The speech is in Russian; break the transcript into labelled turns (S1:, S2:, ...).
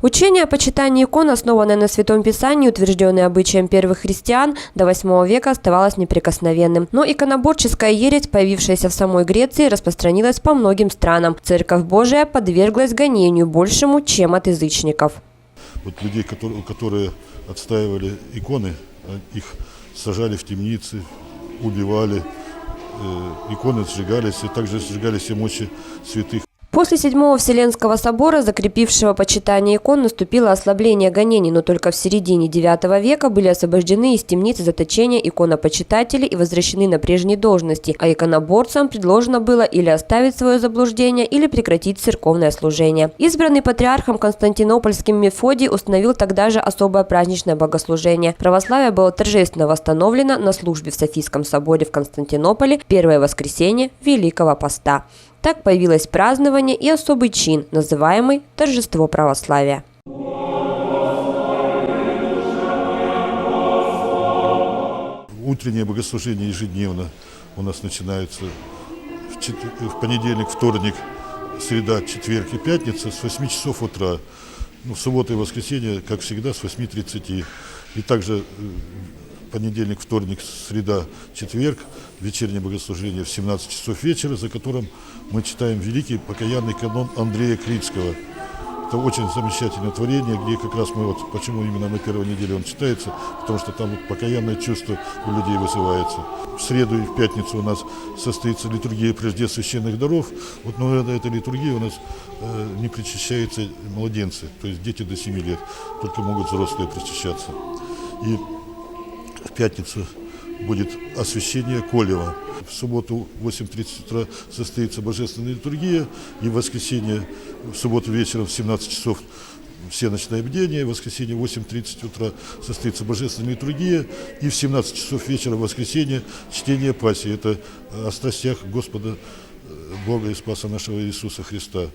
S1: Учение о почитании икон, основанное на Святом Писании, утвержденное обычаем первых христиан, до VIII века оставалось неприкосновенным. Но иконоборческая ересь, появившаяся в самой Греции, распространилась по многим странам. Церковь Божия подверглась гонению большему, чем от язычников.
S2: Вот людей, которые, которые отстаивали иконы, а, их сажали в темницы, убивали, э, иконы сжигались, и также сжигались все мощи святых.
S1: После Седьмого Вселенского собора, закрепившего почитание икон, наступило ослабление гонений, но только в середине IX века были освобождены из темницы заточения иконопочитатели и возвращены на прежние должности, а иконоборцам предложено было или оставить свое заблуждение, или прекратить церковное служение. Избранный патриархом Константинопольским Мефодий установил тогда же особое праздничное богослужение. Православие было торжественно восстановлено на службе в Софийском соборе в Константинополе первое воскресенье Великого Поста. Так появилось празднование и особый чин, называемый «Торжество православия».
S2: Утреннее богослужение ежедневно у нас начинается в, чет- в понедельник, вторник, среда, четверг и пятница с 8 часов утра. Ну, в субботу и воскресенье, как всегда, с 8.30. И также э, понедельник, вторник, среда, четверг, вечернее богослужение в 17 часов вечера, за которым мы читаем великий покаянный канон Андрея Критского. Это очень замечательное творение, где как раз мы вот, почему именно на первой неделе он читается, потому что там вот покаянное чувство у людей вызывается. В среду и в пятницу у нас состоится литургия прежде священных даров. Вот, но эта, эта литургия у нас э, не причащаются младенцы, то есть дети до 7 лет, только могут взрослые причащаться. И в пятницу будет освящение Колева. В субботу в 8.30 утра состоится божественная литургия, и в воскресенье в субботу вечером в 17 часов все ночное бдение, в воскресенье в 8.30 утра состоится божественная литургия, и в 17 часов вечера в воскресенье чтение Пассии. Это о страстях Господа э, Бога и Спаса нашего Иисуса Христа.